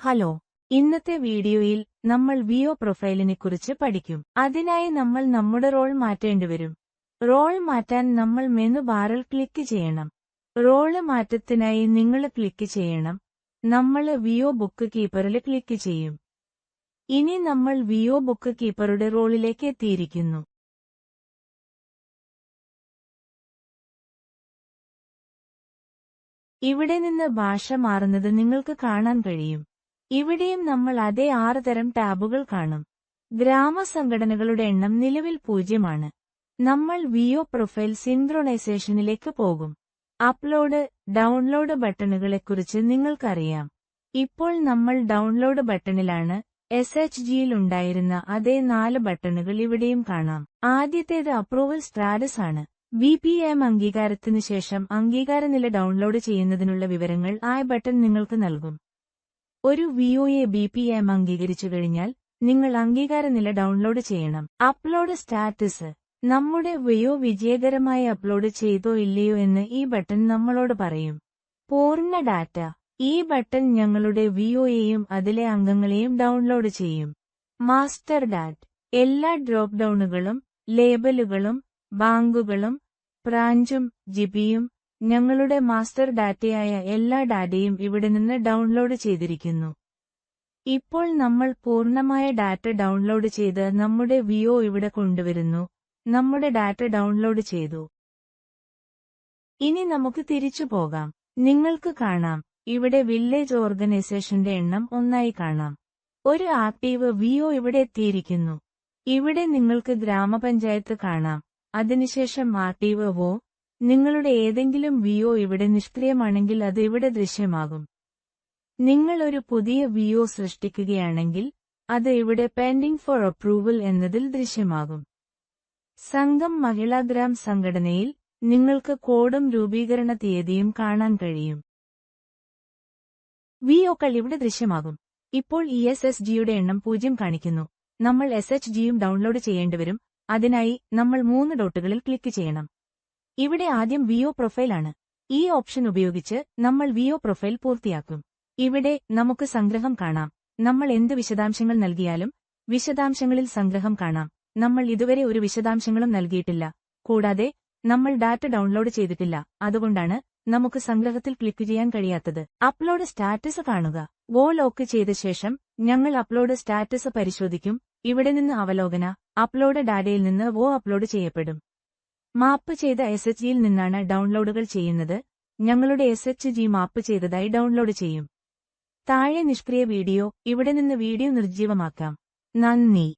Hello ഇന്നത്തെ വീഡിയോയിൽ നമ്മൾ വിയോ പ്രൊഫൈലിനെ കുറിച്ച് പഠിക്കും. അതിനായി നമ്മൾ നമ്മുടെ റോൾ മാറ്റേണ്ടിവരും റോൾ മാറ്റാൻ നമ്മൾ മെനു ബാറിൽ ക്ലിക്ക് ചെയ്യണം. റോൾ മാറ്റത്തിനായി നിങ്ങൾ ക്ലിക്ക് ചെയ്യണം. നമ്മൾ വിയോ ബുക്ക് കീപ്പറിൽ ക്ലിക്ക് ചെയ്യും. ഇനി നമ്മൾ വിയോ ബുക്ക് കീപ്പറുടെ റോളിലേക്ക് എത്തിയിരിക്കുന്നു. ഇവിടെ നിന്ന് ഭാഷ മാറുന്നത് നിങ്ങൾക്ക് കാണാൻ കഴിയും. ഇവിടെയും നമ്മൾ അതേ ആറ് തരം ടാബുകൾ കാണും. ഗ്രാമസംഘടനകളുടെ എണ്ണം നിലവിൽ പൂജ്യമാണ്. നമ്മൾ വിയോ പ്രൊഫൈൽ സിൻക്രൊണൈസേഷനിലേക്ക് പോകും. അപ്ലോഡ് ഡൗൺലോഡ് ബട്ടണുകളെക്കുറിച്ച് നിങ്ങൾക്കറിയാം. ഇപ്പോൾ നമ്മൾ ഡൗൺലോഡ് ബട്ടണിലാണ് എസ് എച്ച് ജിയിൽ ഉണ്ടായിരുന്ന അതേ നാല് ബട്ടണുകൾ ഇവിടെയും കാണാം. ആദ്യത്തേത് അപ്രൂവൽ സ്റ്റാറ്റസ് ആണ്. ബി പി എം അംഗീകാരത്തിനു ശേഷം അംഗീകാരനില ഡൗൺലോഡ് ചെയ്യുന്നതിനുള്ള വിവരങ്ങൾ ആ ബട്ടൺ നിങ്ങൾക്ക് നൽകും. ഒരു വിഒയെ ബി പി എം അംഗീകരിച്ചു കഴിഞ്ഞാൽ നിങ്ങൾ അംഗീകാര നില ഡൗൺലോഡ് ചെയ്യണം. അപ്ലോഡ് സ്റ്റാറ്റസ് നമ്മുടെ വിയോ വിജയകരമായി അപ്ലോഡ് ചെയ്തോ ഇല്ലയോ എന്ന് ഈ ബട്ടൺ നമ്മളോട് പറയും. പൂർണ ഡാറ്റ ഈ ബട്ടൺ ഞങ്ങളുടെ വിഒയെയും അതിലെ അംഗങ്ങളെയും ഡൗൺലോഡ് ചെയ്യും. മാസ്റ്റർ ഡാറ്റ് എല്ലാ ഡ്രോപ്പ് ഡൌണുകളും ലേബലുകളും ബാങ്കുകളും ബ്രാഞ്ചും ജിബിയും ഞങ്ങളുടെ മാസ്റ്റർ ഡാറ്റയായ എല്ലാ ഡാറ്റയും ഇവിടെ നിന്ന് ഡൗൺലോഡ് ചെയ്തിരിക്കുന്നു. ഇപ്പോൾ നമ്മൾ പൂർണമായ ഡാറ്റ ഡൗൺലോഡ് ചെയ്ത് നമ്മുടെ വിയോ ഇവിടെ കൊണ്ടുവരുന്നു. നമ്മുടെ ഡാറ്റ ഡൗൺലോഡ് ചെയ്തു. ഇനി നമുക്ക് തിരിച്ചു പോകാം. നിങ്ങൾക്ക് കാണാം. ഇവിടെ വില്ലേജ് ഓർഗനൈസേഷന്റെ എണ്ണം ഒന്നായി കാണാം. ഒരു ആക്റ്റീവ് വിഒ ഇവിടെ എത്തിയിരിക്കുന്നു. ഇവിടെ നിങ്ങൾക്ക് ഗ്രാമപഞ്ചായത്ത് കാണാം. അതിനുശേഷം ആക്റ്റീവ് വോ നിങ്ങളുടെ ഏതെങ്കിലും വിയോ ഇവിടെ നിഷ്ക്രിയമാണെങ്കിൽ അത് ഇവിടെ ദൃശ്യമാകും. നിങ്ങൾ ഒരു പുതിയ വിയോ സൃഷ്ടിക്കുകയാണെങ്കിൽ അത് ഇവിടെ പെൻഡിംഗ് ഫോർ അപ്രൂവൽ എന്നതിൽ ദൃശ്യമാകും. സംഘം മഹിളാഗ്രാം സംഘടനയിൽ നിങ്ങൾക്ക് കോഡും രൂപീകരണ തീയതിയും കാണാൻ കഴിയും. വിഒകൾ ഇവിടെ ദൃശ്യമാകും. ഇപ്പോൾ ഇ എസ് എസ് ജിയുടെ എണ്ണം പൂജ്യം കാണിക്കുന്നു. നമ്മൾ എസ് എച്ച് ജിയും ഡൗൺലോഡ് ചെയ്യേണ്ടിവരും അതിനായി നമ്മൾ മൂന്ന് ഡോട്ടുകളിൽ ക്ലിക്ക് ചെയ്യണം. ഇവിടെ ആദ്യം വിഒ പ്രൊഫൈലാണ് ഈ ഓപ്ഷൻ ഉപയോഗിച്ച് നമ്മൾ വിഒ പ്രൊഫൈൽ പൂർത്തിയാക്കും. ഇവിടെ നമുക്ക് സംഗ്രഹം കാണാം. നമ്മൾ എന്ത് വിശദാംശങ്ങൾ നൽകിയാലും വിശദാംശങ്ങളിൽ സംഗ്രഹം കാണാം. നമ്മൾ ഇതുവരെ ഒരു വിശദാംശങ്ങളും നൽകിയിട്ടില്ല. കൂടാതെ നമ്മൾ ഡാറ്റ ഡൗൺലോഡ് ചെയ്തിട്ടില്ല. അതുകൊണ്ടാണ് നമുക്ക് സംഗ്രഹത്തിൽ ക്ലിക്ക് ചെയ്യാൻ കഴിയാത്തത്. അപ്ലോഡ് സ്റ്റാറ്റസ് കാണുക. വോ ലോക്ക് ചെയ്ത ശേഷം ഞങ്ങൾ അപ്ലോഡ് സ്റ്റാറ്റസ് പരിശോധിക്കും. ഇവിടെ നിന്ന് അവലോകന. അപ്ലോഡ് ഡാറ്റയിൽ നിന്ന് വോ അപ്ലോഡ് ചെയ്യപ്പെടും. മാപ്പ് ചെയ്ത എസ് എച്ച് ജിയിൽ നിന്നാണ് ഡൗൺലോഡുകൾ ചെയ്യുന്നത്. ഞങ്ങളുടെ എസ് എച്ച് ജി മാപ്പ് ചെയ്തതായി ഡൗൺലോഡ് ചെയ്യും. താഴെ നിഷ്ക്രിയ വീഡിയോ ഇവിടെ നിന്ന് വീഡിയോ നിർജീവമാക്കാം. നന്ദി.